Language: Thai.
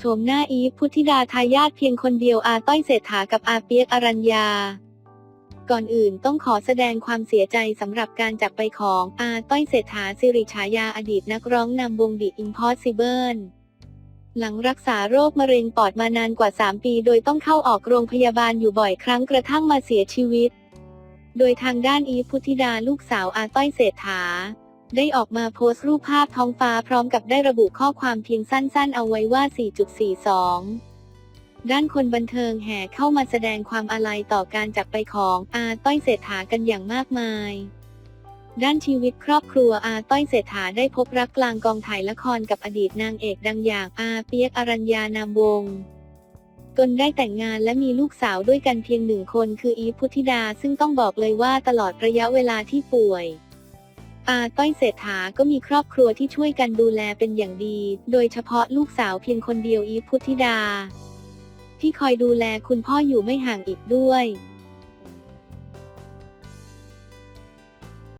โฉมหน้าอีฟพุทธิดาทายาทเพียงคนเดียวอาต้อยเศรษฐากับอาเปียกอรัญญา ก่อนอื่นต้องขอแสดงความเสียใจสำหรับการจากไปของอาต้อยเศรษฐาสิริฉายาอดีตนักร้องนำวง The Impossible หลังรักษาโรคมะเร็งปอดมานานกว่า 3 ปี โดยต้องเข้าออกโรงพยาบาลอยู่บ่อยครั้งกระทั่งมาเสียชีวิต โดยทางด้านอีฟพุทธิดาลูกสาวอาต้อยเศรษฐา ได้ออกมาโพสต์รูปภาพท้องฟ้าพร้อมกับได้ระบุข้อความเพียงสั้นๆ เอาไว้ว่า 4.42 ด้านคนบันเทิงแห่เข้ามาแสดงความอาลัยต่อการจากไปของอาต้อยเศรษฐากันอย่างมากมาย ด้านชีวิตครอบครัวอาต้อยเศรษฐาได้พบรักกลางกองถ่ายละครกับอดีตนางเอกดังอย่างอาเปียกอรัญญานามวงศ์ตนได้แต่งงานและมีลูกสาวด้วยกันเพียงหนึ่งคนคืออีฟพุทธิดาซึ่งต้องบอกเลยว่าตลอดระยะเวลาที่ป่วย อาต้อยเศรษฐาก็มีครอบครัวที่ช่วยกันดูแลเป็นอย่างดี โดยเฉพาะลูกสาวเพียงคนเดียวอีพุทธิดา ที่คอยดูแลคุณพ่ออยู่ไม่ห่างอีกด้วย